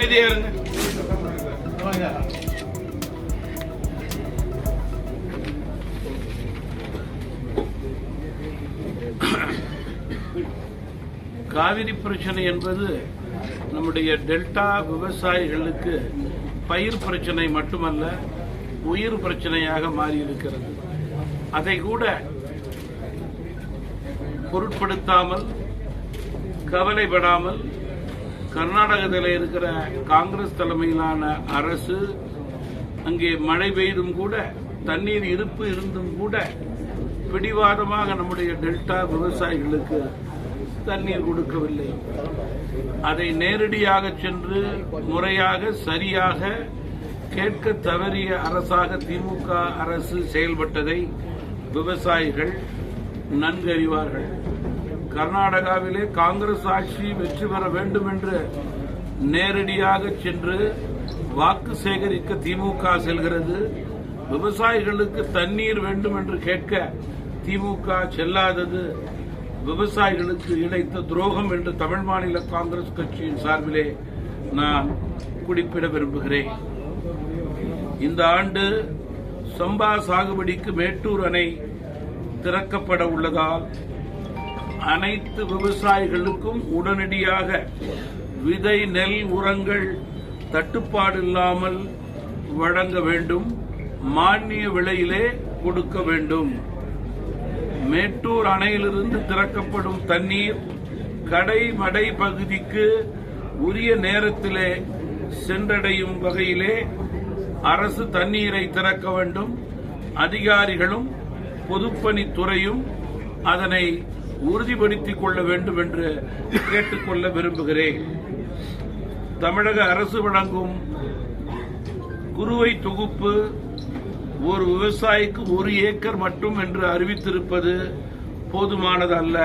அமைதியா இருங்க. காவிரி பிரச்சனை என்பது நம்முடைய டெல்டா விவசாயிகளுக்கு பயிர் பிரச்சனை மட்டுமல்ல உயிர் பிரச்சனையாக மாறியிருக்கிறது. அதை கூட பொருட்படுத்தாமல் கவலைப்படாமல் கர்நாடகத்தில் இருக்கிற காங்கிரஸ் தலைமையிலான அரசு அங்கே மழை பெய்தும் கூட தண்ணீர் இருப்பு இருந்தும் கூட பிடிவாதமாக நம்முடைய டெல்டா விவசாயிகளுக்கு தண்ணீர் கொடுக்கவில்லை. அதை நேரடியாக சென்று முறையாக சரியாக கேட்க தவறிய அரசாக திமுக அரசு செயல்பட்டதை விவசாயிகள் நன்கறிவார்கள். கர்நாடகாவிலே காங்கிரஸ் ஆட்சி வெற்றி பெற வேண்டும் என்று நேரடியாக சென்று வாக்கு சேகரிக்க திமுக செல்கிறது. விவசாயிகளுக்கு தண்ணீர் வேண்டும் என்று கேட்க திமுக செல்லாதது. விவசாயிகளுக்கு இழைத்த துரோகம் என்று தமிழ் மாநில காங்கிரஸ் கட்சியின் சார்பிலே நான் குறிப்பிட விரும்புகிறேன். இந்த ஆண்டு சம்பா சாகுபடிக்கு மேட்டூர் அணை திறக்கப்பட உள்ளதால் அனைத்து விவசாயிகளுக்கும் உடனடியாக விதை நெல் உரங்கள் தட்டுப்பாடு இல்லாமல் வழங்க வேண்டும். மானிய விலையிலே கொடுக்க வேண்டும். மேட்டூர் அணையிலிருந்து திறக்கப்படும் தண்ணீர் கடை மடை பகுதிக்கு உரிய நேரத்திலே சென்றடையும் வகையிலே அரசு தண்ணீரை திறக்க வேண்டும். அதிகாரிகளும் பொதுப்பணித்துறையும் அதனை உறுதிப்படுத்திக் கொள்ள வேண்டும் என்று கேட்டுக்கொள்ள விரும்புகிறேன். தமிழக அரசு வழங்கும் குறுவை தொகுப்பு ஒரு விவசாயிக்கு ஒரு ஏக்கர் மட்டும் என்று அறிவித்திருப்பது போதுமானது அல்ல.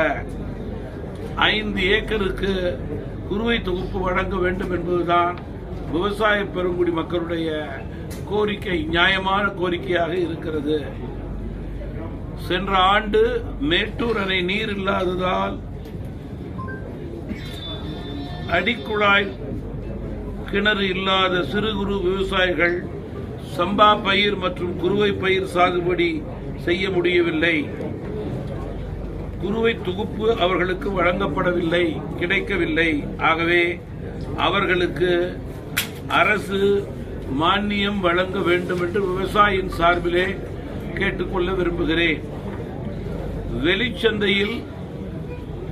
ஐந்து ஏக்கருக்கு குறுவை தொகுப்பு வழங்க வேண்டும் என்பதுதான் விவசாய பெருங்குடி மக்களுடைய கோரிக்கை நியாயமான கோரிக்கையாக இருக்கிறது. சென்ற ஆண்டு மேட்டூர் அணை நீர் இல்லாததால் அடிக்குழாய் கிணறு இல்லாத சிறு குறு விவசாயிகள் சம்பா பயிர் மற்றும் குறுவை பயிர் சாகுபடி செய்ய முடியவில்லை. குறுவை தொகுப்பு அவர்களுக்கு வழங்கப்படவில்லை கிடைக்கவில்லை. ஆகவே அவர்களுக்கு அரசு மானியம் வழங்க வேண்டும் என்று விவசாயியின் சார்பிலே கேட்டுக்கொள்ள விரும்புகிறேன். வெளிச்சந்தையில்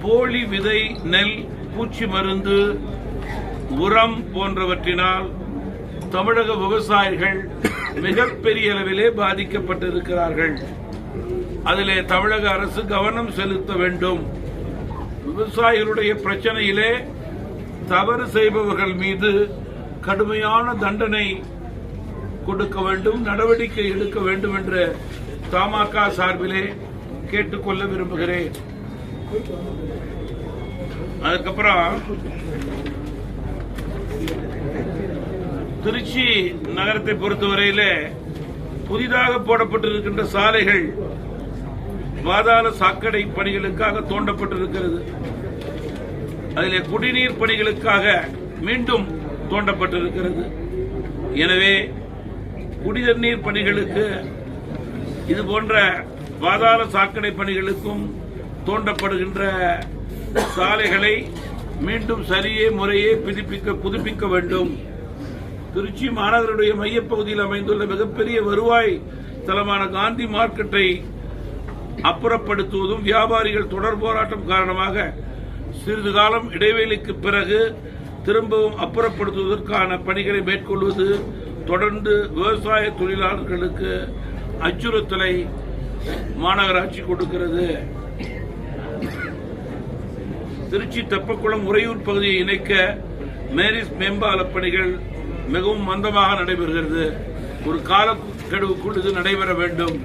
போலி விதை நெல் பூச்சி மருந்து உரம் போன்றவற்றினால் தமிழக விவசாயிகள் மிகப்பெரிய அளவிலே பாதிக்கப்பட்டிருக்கிறார்கள். அதிலே தமிழக அரசு கவனம் செலுத்த வேண்டும். விவசாயிகளுடைய பிரச்சனையிலே தவறு செய்பவர்கள் மீது கடுமையான தண்டனை கொடுக்க வேண்டும் நடவடிக்கை எடுக்க வேண்டும் என்று தமாக சார்பிலே கேட்டுக்கொள்ள விரும்புகிறேன். அதுக்கப்புறம் திருச்சி நகரத்தை பொறுத்தவரையிலே புதிதாக போடப்பட்டிருக்கின்ற சாலைகள் பாதாள சாக்கடை பணிகளுக்காக தோண்டப்பட்டிருக்கிறது. அதில் குடிநீர் பணிகளுக்காக மீண்டும் தோண்டப்பட்டிருக்கிறது. எனவே குடிநீர் பணிகளுக்கு இது போன்ற பாதாள சாக்கடை பணிகளுக்கும் தோண்டப்படுகின்ற சாலைகளை மீண்டும் சரியே முறையே புதுப்பிக்க புதுப்பிக்க வேண்டும். திருச்சி மாநகருடைய மையப்பகுதியில் அமைந்துள்ள மிகப்பெரிய வருவாய் தலமான காந்தி மார்க்கெட்டை அப்புறப்படுத்துவதும் வியாபாரிகள் தொடர் போராட்டம் காரணமாக சிறிது காலம் இடைவெளிக்கு பிறகு திரும்பவும் அப்புறப்படுத்துவதற்கான பணிகளை மேற்கொள்வது தொடர்ந்து விவசாய தொழிலாளர்களுக்கு அச்சுறுத்தலை மாநகராட்சி கொடுக்கிறது. திருச்சி தெப்பக்குளம் உறையூர் பகுதியை இணைக்க மேரிஸ் மேம்பால பணிகள் மிகவும் மந்தமாக நடைபெறுகிறது. ஒரு காலக்கெடுவுக்குள் இது நடைபெற வேண்டும்.